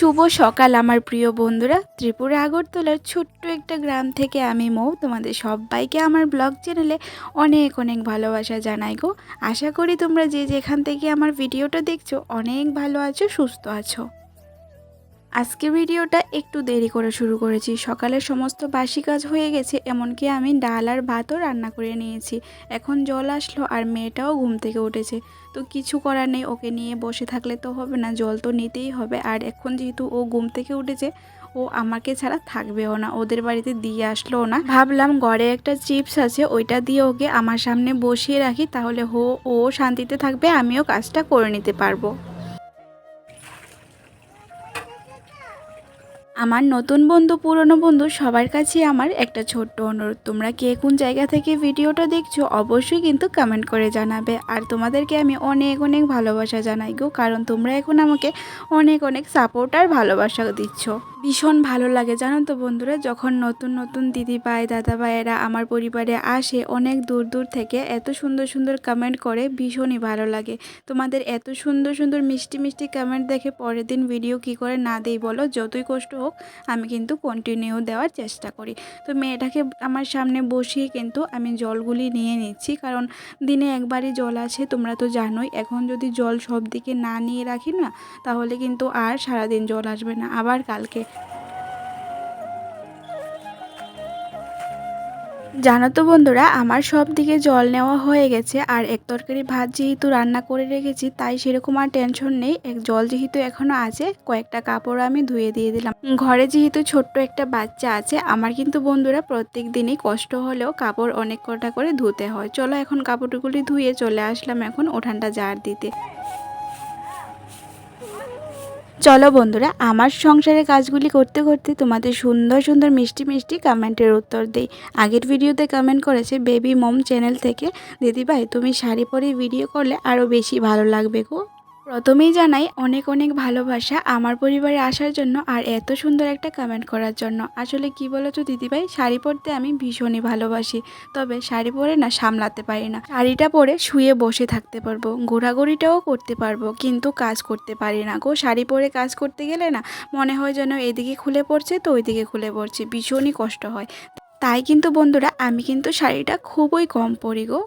শুভ সকাল, আমার প্রিয় বন্ধুরা। ত্রিপুরা আগরতলার ছোট্ট একটা গ্রাম থেকে আমি মৌ, তোমাদের সবাইকে আমার ব্লগ চ্যানেলে অনেক অনেক ভালোবাসা জানাই গো। আশা করি তোমরা যে যেখান থেকে আমার ভিডিওটা দেখছ, অনেক ভালো আছো, সুস্থ আছো। আজকে ভিডিওটা একটু দেরি করে শুরু করেছি। সকালে সমস্ত বাসি কাজ হয়ে গেছে, এমনকি আমি ডাল আর ভাতও রান্না করে নিয়েছি। এখন জল আসলো আর মেয়েটাও ঘুম থেকে উঠেছে। তো কিছু করার নেই, ওকে নিয়ে বসে থাকলে তো হবে না, জল তো নিতেই হবে। আর এখন যেহেতু ও ঘুম থেকে উঠেছে, ও আমাকে ছাড়া থাকবেও না, ওদের বাড়িতে দিয়ে আসলো না। ভাবলাম ঘরে একটা চিপস আছে, ওইটা দিয়ে ওকে আমার সামনে বসিয়ে রাখি, তাহলে হো, ও শান্তিতে থাকবে, আমিও কাজটা করে নিতে পারব। আমার নতুন বন্ধু, পুরনো বন্ধু, সবার কাছে আমার একটা ছোট্ট অনুরোধ। তোমরা কে কোন জায়গা থেকে ভিডিওটা দেখছ, অবশ্যই কিন্তু কমেন্ট করে জানাবে। আর তোমাদেরকে আমি অনেক অনেক ভালোবাসা জানাই গো, কারণ তোমরা এখন আমাকে অনেক অনেক সাপোর্ট আর ভালোবাসা দিচ্ছ। ভীষণ ভালো লাগে জানো তো বন্ধুরা? যখন নতুন নতুন দিদি ভাই, দাদা ভাইয়েরা আমার পরিবারে আসে, অনেক দূর দূর থেকে এত সুন্দর সুন্দর কমেন্ট করে, ভীষণই ভালো লাগে। তোমাদের এত সুন্দর সুন্দর, মিষ্টি মিষ্টি কমেন্ট দেখে পরের দিন ভিডিও কি করে না দেই বলো? যতই কষ্ট হোক, আমি কিন্তু কন্টিনিউ দেওয়ার চেষ্টা করি। তো মেয়েটাকে আমার সামনে বসিয়ে কিন্তু আমি জলগুলি নিয়ে নিচ্ছি, কারণ দিনে একবারই জল আছে তোমরা তো জানোই। এখন যদি জল সব দিকে না নিয়ে রাখি না, তাহলে কিন্তু আর সারাদিন জল আসবে না। আবার কালকে জানো তো বন্ধুরা, আমার সব দিকে জল নেওয়া হয়ে গেছে, আর এক তরকারি ভাত যেহেতু রান্না করে রেখেছি, তাই সেরকম আর টেনশন নেই। এক জল যেহেতু এখনও আছে, কয়েকটা কাপড় আমি ধুয়ে দিয়ে দিলাম। ঘরে যেহেতু ছোট্ট একটা বাচ্চা আছে, আমার কিন্তু বন্ধুরা প্রত্যেক দিনই কষ্ট হলেও কাপড় অনেক কটা করে ধুতে হয়। চলো এখন কাপড়গুলি ধুয়ে চলে আসলাম এখন ওঠানটা জার দিতে। চলো বন্ধুরা, আমার সংসারের কাজগুলি করতে করতে তোমাদের সুন্দর সুন্দর মিষ্টি মিষ্টি কমেন্টের উত্তর দিই। আগের ভিডিওতে কমেন্ট করেছে বেবি মম চ্যানেল থেকে, দিদিভাই, তুমি শাড়ি পরে ভিডিও করলে আরও বেশি ভালো লাগবে গো। প্রথমেই জানাই অনেক অনেক ভালোবাসা আমার পরিবারে আসার জন্য আর এত সুন্দর একটা কমেন্ট করার জন্য। আসলে কি বলেছ দিদিভাই, শাড়ি পরতে আমি ভীষণই ভালোবাসি, তবে শাড়ি পরে না সামলাতে পারি না। শাড়িটা পরে শুয়ে বসে থাকতে পারব, ঘোরাঘুরিটাও করতে পারব, কিন্তু কাজ করতে পারি না গো। শাড়ি পরে কাজ করতে গেলে না মনে হয় যেন এদিকে খুলে পড়ছে তো ওইদিকে খুলে পড়ছে, ভীষণই কষ্ট হয়। তাই কিন্তু বন্ধুরা, আমি কিন্তু শাড়িটা খুবই কম পরি গো।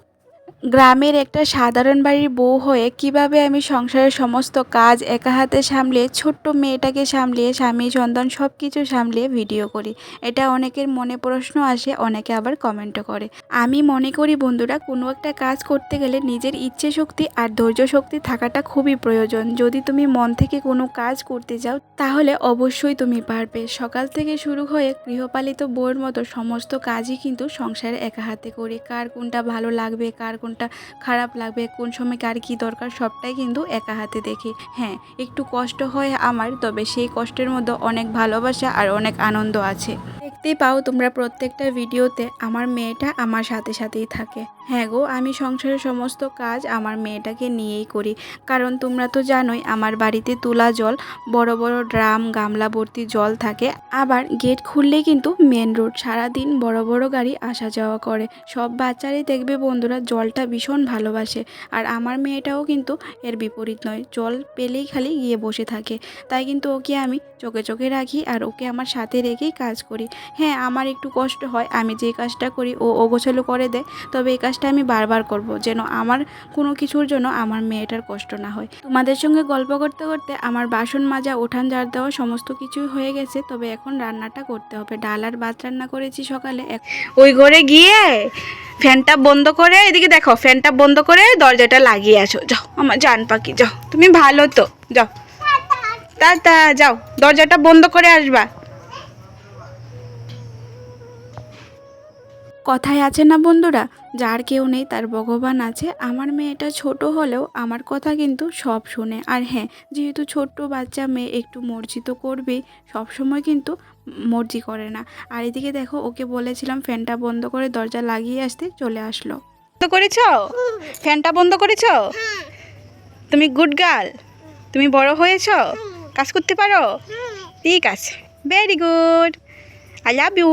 গ্রামের একটা সাধারণ বাড়ির বউ হয়ে কীভাবে আমি সংসারের সমস্ত কাজ একা হাতে সামলে ছোট্ট মেয়েটাকে সামলিয়ে, স্বামী সন্তান সব কিছু সামলিয়ে ভিডিও করি? এটা অনেকের মনে প্রশ্ন আসে, অনেকে আবার কমেন্টও করে। আমি মনে করি বন্ধুরা, কোনো একটা কাজ করতে গেলে নিজের ইচ্ছে শক্তি আর ধৈর্য শক্তি থাকাটা খুবই প্রয়োজন। যদি তুমি মন থেকে কোনো কাজ করতে যাও, তাহলে অবশ্যই তুমি পারবে। সকাল থেকে শুরু হয়ে গৃহপালিত বউয়ের মতো সমস্ত কাজই কিন্তু সংসারে একা হাতে করি। কার কোনটা ভালো লাগবে, কার কোনটা খারাপ লাগবে, কোন সময় কার কী দরকার, সবটাই কিন্তু একা হাতে দেখি। হ্যাঁ একটু কষ্ট হয় আমার, তবে সেই কষ্টের মধ্যে অনেক ভালোবাসা আর অনেক আনন্দ আছে। দেখতেই পাও তোমরা প্রত্যেকটা ভিডিওতে আমার মেয়েটা আমার সাথে সাথেই থাকে। হ্যাঁ গো, আমি সংসারের সমস্ত কাজ আমার মেয়েটাকে নিয়েই করি। কারণ তোমরা তো জানোই, আমার বাড়িতে তোলা জল, বড় বড় ড্রাম, গামলা ভর্তি জল থাকে। আবার গেট খুললেই কিন্তু মেন রোড, সারাদিন বড় বড় গাড়ি আসা যাওয়া করে। সব বাচ্চারাই দেখবে বন্ধুরা জলটা ভীষণ ভালোবাসে। আর আমার মেয়েটাও কিন্তু এর বিপরীত নয়, জল পেলেই খালি গিয়ে বসে থাকে। তাই কিন্তু ওকে আমি চোখে চোখে রাখি আর ওকে আমার সাথে রেখেই কাজ করি। হ্যাঁ আমার একটু কষ্ট হয়, আমি যে কাজটা করি ও ওগোছালো করে দেয়, তবে এই কাজটা আমি বারবার করব যেন আমার কোনো কিছুর জন্য আমার মেয়েটার কষ্ট না হয়। তোমাদের সঙ্গে গল্প করতে করতে আমার বাসন মাজা উঠান ঝাড় দেওয়া সমস্ত কিছুই হয়ে গেছে তবে এখন রান্নাটা করতে হবে। ডাল আর ভাত রান্না করেছি সকালে এক- ওই ঘরে গিয়ে ফ্যানটা বন্ধ করে এদিকে দেখো ফ্যানটা বন্ধ করে দরজাটা লাগিয়ে আসো যাও আমার জান পাখি যাও তুমি ভালো তো যাও। তা যাও দরজাটা বন্ধ করে আসবা। কথায় আছে না বন্ধুরা? যার কেউ নেই তার ভগবান আছে। আমার মেয়েটা ছোট হলেও আমার কথা কিন্তু সব শুনে। আর হ্যাঁ যেহেতু ছোট্ট বাচ্চা মেয়ে একটু মর্জি তো করবেই সবসময় কিন্তু মর্জি করে না। আর এদিকে দেখো ওকে বলেছিলাম ফ্যানটা বন্ধ করে দরজা লাগিয়ে আসতে চলে আসলো। বন্ধ করেছ? ফ্যানটা বন্ধ করেছ? তুমি গুড গার্ল তুমি বড় হয়েছ? কাজ করতে পারো? ঠিক আছে। Very good I love you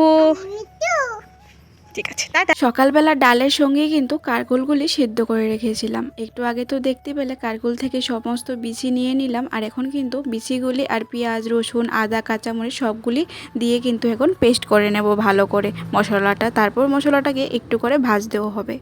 ঠিক আছে দাদা সকালবেলা ডালের সঙ্গে কিন্তু কারগুলগুলি সিদ্ধ করে রেখেছিলাম। একটু আগে তো দেখতে পেলে কারগুল থেকে সমস্ত বিচি নিয়ে নিলাম, আর এখন কিন্তু বিচিগুলি আর পেঁয়াজ, রসুন, আদা, কাঁচামরিচ সবগুলি দিয়ে কিন্তু এখন পেস্ট করে নেব ভালো করে। মশলাটা, তারপর মশলাটাকে একটু করে ভাজতেও হবে।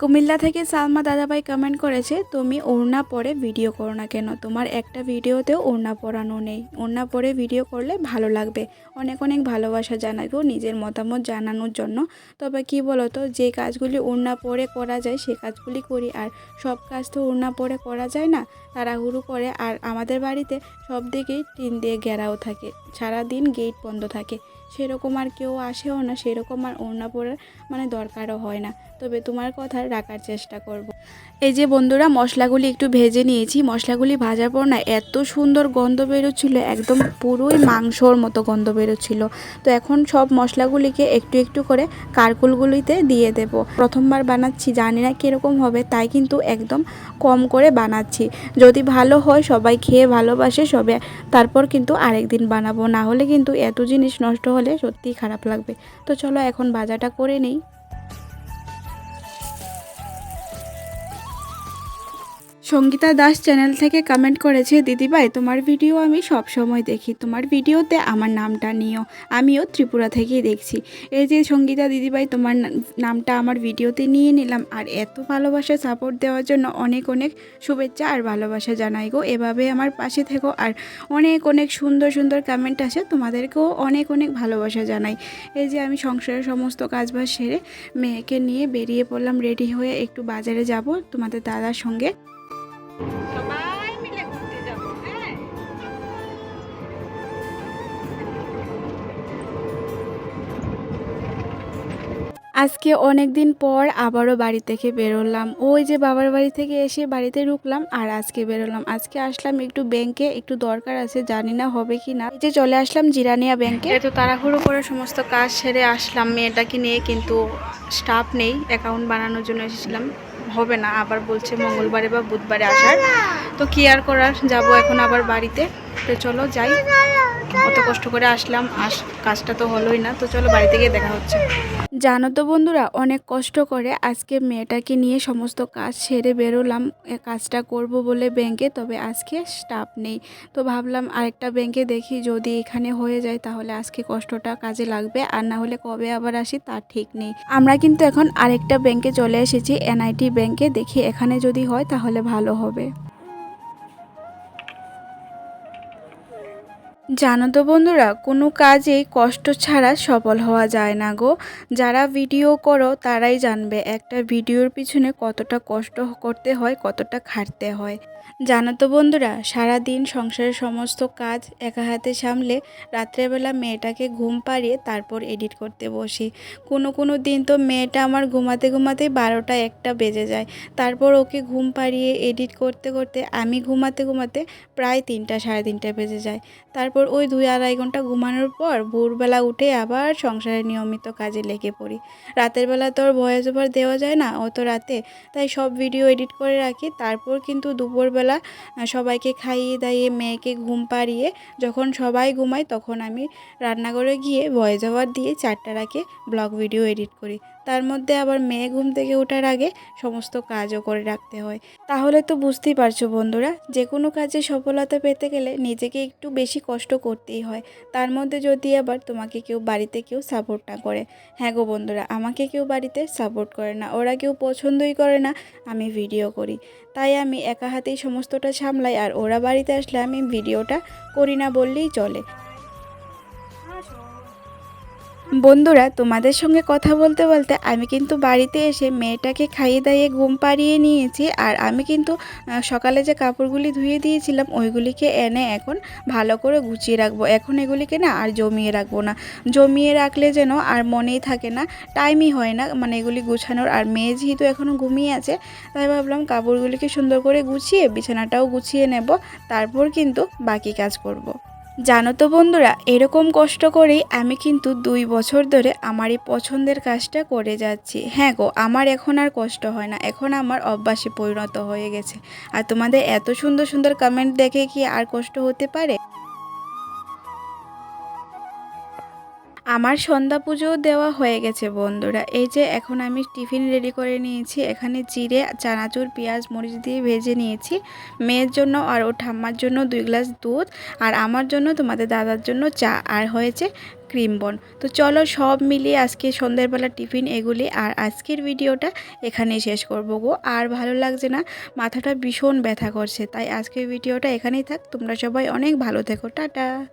কুমিল্লা থেকে সালমা দাদাভাই কমেন্ট করেছে, তুমি ওড়না পরে ভিডিও করো না কেন? তোমার একটা ভিডিওতেও ওড়না পরানো নেই। ওড়না পরে ভিডিও করলে ভালো লাগবে। অনেক অনেক ভালোবাসা জানাব নিজের মতামত জানানোর জন্য। তবে কি বলতো, যে কাজগুলি ওড়না পরে করা যায়, সে কাজগুলি করি। আর সব কাজ তো ওড়না পরে করা যায় না। তাড়াহুড়ো করে। আর আমাদের বাড়িতে সব দিকেই টিন দিয়ে ঘেরাও থাকে। সারাদিন গেট বন্ধ থাকে। সেরকম আর কেউ আসেও না, সেরকম আর ওড়না পরার মানে দরকারও হয় না। তবে তোমার কথা রাখার চেষ্টা করব। এই যে বন্ধুরা, মশলাগুলি একটু ভেজে নিয়েছি। মশলাগুলি ভাজার পর না এত সুন্দর গন্ধ বেরোচ্ছিল, একদম পুরোই মাংসর মতো গন্ধ বেরোচ্ছিল। তো এখন সব মশলাগুলিকে একটু একটু করে কারকুলগুলিতে দিয়ে দেব। প্রথমবার বানাচ্ছি, জানি না কীরকম হবে, তাই কিন্তু একদম কম করে বানাচ্ছি। যদি ভালো হয়, সবাই খেয়ে ভালোবাসে সবে, তারপর কিন্তু আরেকদিন বানাবো। না হলে কিন্তু এত জিনিস নষ্ট হলে সত্যিই খারাপ লাগবে। তো চলো এখন বাজারটা করে নিই। সঙ্গীতা দাস চ্যানেল থেকে কমেন্ট করেছে, দিদিভাই, তোমার ভিডিও আমি সব সময় দেখি। তোমার ভিডিওতে আমার নামটা নিও। আমিও ত্রিপুরা থেকেই দেখছি। এই যে সঙ্গীতা, দিদিভাই, তোমার নামটা আমার ভিডিওতে নিয়ে নিলাম। আর এত ভালোবাসা সাপোর্ট দেওয়ার জন্য অনেক অনেক শুভেচ্ছা আর ভালোবাসা জানাই গো। এভাবে আমার পাশে থেকো। আর অনেক অনেক সুন্দর সুন্দর কমেন্ট আসে। তোমাদেরকেও অনেক অনেক ভালোবাসা জানাই। এই যে আমি সংসারের সমস্ত কাজবাজ সেরে মেয়েকে নিয়ে বেরিয়ে পড়লাম। রেডি হয়ে একটু বাজারে যাব তোমাদের দাদার সঙ্গে। সবাই মিলে ঘুরতে যাব হ্যাঁ? আজকে অনেক দিন পর আবারও বাড়ি থেকে বেরোলাম। ওই যে বাবার বাড়ি থেকে এসে বাড়িতে ঢুকলাম আর আজকে বেরোলাম। আজকে আসলাম একটু ব্যাংকে একটু দরকার আছে জানি না হবে কি না যে চলে আসলাম জিরানিয়া ব্যাংকে এই তো তাড়াহুড়ো করে সমস্ত কাজ সেরে আসলাম মেয়েটাকে নিয়ে কিন্তু স্টাফ নেই অ্যাকাউন্ট বানানোর জন্য এসেছিলাম। হবে না, আবার বলছে মঙ্গলবারে বা বুধবারে আসার। তো কি আর করার, যাব এখন আবার বাড়িতে। তো চলো যাই। অত কষ্ট করে আসলাম, আস, কাজটা তো হলোই না, তো চলো বাড়িতে গিয়ে দেখা হচ্ছে। জানো তো বন্ধুরা, অনেক কষ্ট করে আজকে মেয়েটাকে নিয়ে সমস্ত কাজ সেরে বেরোলাম কাজটা করব বলে ব্যাংকে, তবে আজকে স্টাফ নেই। তো ভাবলাম আরেকটা ব্যাংকে দেখি, যদি এখানে হয়ে যায় তাহলে আজকে কষ্টটা কাজে লাগবে, আর না হলে কবে আবার আসি তার ঠিক নেই। আমরা কিন্তু এখন আরেকটা ব্যাংকে চলে এসেছি, এনআইটি ব্যাংকে, দেখি এখানে যদি হয় তাহলে ভালো হবে। জানো তো বন্ধুরা, কোনো কাজেই কষ্ট ছাড়া সফল হওয়া যায় না গো। যারা ভিডিও করো, তারাই জানবে একটা ভিডিওর পিছনে কতটা কষ্ট করতে হয়, কতটা খাটতে হয়। জানো তো বন্ধুরা সারা দিন সংসারের সমস্ত কাজ একা হাতে সামলে রাত্রেবেলা মেয়েটাকে ঘুম পাড়িয়ে তারপর এডিট করতে বসি। কোনো কোনো দিন তো মেয়েটা আমার ঘুমাতে ঘুমাতে বারোটা একটা বেজে যায়। তারপর ওকে ঘুম পাড়িয়ে এডিট করতে করতে আমি ঘুমাতে ঘুমাতে প্রায় তিনটা, সাড়ে তিনটা বেজে যায়। তারপর ওই দুই আড়াই ঘণ্টা ঘুমানোর পর ভোরবেলা উঠে আবার সংসারের নিয়মিত কাজে লেগে পড়ি। রাতের বেলা তো আর ভয়েস ওভার দেওয়া যায় না, অত রাতে। তাই সব ভিডিও এডিট করে রাখি, তারপর কিন্তু দুপুরবেলা আহ, সবাইকে খাইয়ে দাইয়ে মেয়েকে ঘুম পাড়িয়ে যখন সবাই ঘুমায় তখন আমি রান্নাঘরে গিয়ে ভয়েস ওভার দিয়ে চারটার আগে ব্লগ ভিডিও এডিট করি। তার মধ্যে আবার মেয়ে ঘুম থেকে ওঠার আগে সমস্ত কাজও করে রাখতে হয়। তাহলে তো বুঝতেই পারছ বন্ধুরা, যে কোনো কাজে সফলতা পেতে গেলে নিজেকে একটু বেশি কষ্ট করতেই হয়। তার মধ্যে যদি আবার তোমাকে কেউ বাড়িতে কেউ সাপোর্ট না করে হ্যাঁ গো বন্ধুরা, আমাকে কেউ বাড়িতে সাপোর্ট করে না, ওরা কেউ পছন্দই করে না, আমি ভিডিও করি। তাই আমি একা হাতেই সমস্তটা সামলাই আর ওরা বাড়িতে আসলে আমি ভিডিওটা করি না বললেই চলে। বন্ধুরা, তোমাদের সঙ্গে কথা বলতে বলতে আমি কিন্তু বাড়িতে এসে মেয়েটাকে খাইয়ে দাইয়ে ঘুম পাড়িয়ে নিয়েছি আর আমি কিন্তু সকালে যে কাপড়গুলি ধুয়ে দিয়েছিলাম, ওইগুলিকে এনে এখন ভালো করে গুছিয়ে রাখব। এখন এগুলিকে না আর জমিয়ে রাখব না। জমিয়ে রাখলে যেন আর মনেই থাকে না, টাইমই হয় না মানে এগুলি গুছানোর। আর মেয়ে যেহেতু এখনও ঘুমিয়ে আছে, তাই ভাবলাম কাপড়গুলিকে সুন্দর করে গুছিয়ে, বিছানাটাও গুছিয়ে নেব, তারপর কিন্তু বাকি কাজ করব। জানো তো বন্ধুরা, এরকম কষ্ট করেই আমি কিন্তু দুই বছর ধরে আমার এই পছন্দের কাজটা করে যাচ্ছি। হ্যাঁ গো, আমার এখন আর কষ্ট হয় না, এখন আমার অভ্যাসে পরিণত হয়ে গেছে। আর তোমাদের এত সুন্দর সুন্দর কমেন্ট দেখে কি আর কষ্ট হতে পারে? আমার সন্ধ্যা পুজো দেওয়া হয়ে গেছে, বন্ধুরা। এই যে, এখন আমি টিফিন রেডি করে নিয়েছি। এখানে জিরে, চানাচুর, পেঁয়াজ, মরিচ দিয়ে ভেজে নিয়েছি। মেয়ের জন্য আর ও ঠাম্মার জন্য দুই গ্লাস দুধ, আর আমার জন্য তোমাদের দাদার জন্য চা, আর হয়েছে ক্রিম বন। তো চলো সব মিলিয়ে আজকে সন্ধ্যেবেলা টিফিন এগুলি, আর আজকের ভিডিওটা এখানেই শেষ করব গো। আর ভালো লাগছে না, মাথাটা ভীষণ ব্যথা করছে, তাই আজকের ভিডিওটা এখানেই থাক। তোমরা সবাই অনেক ভালো থেকো। টাটা।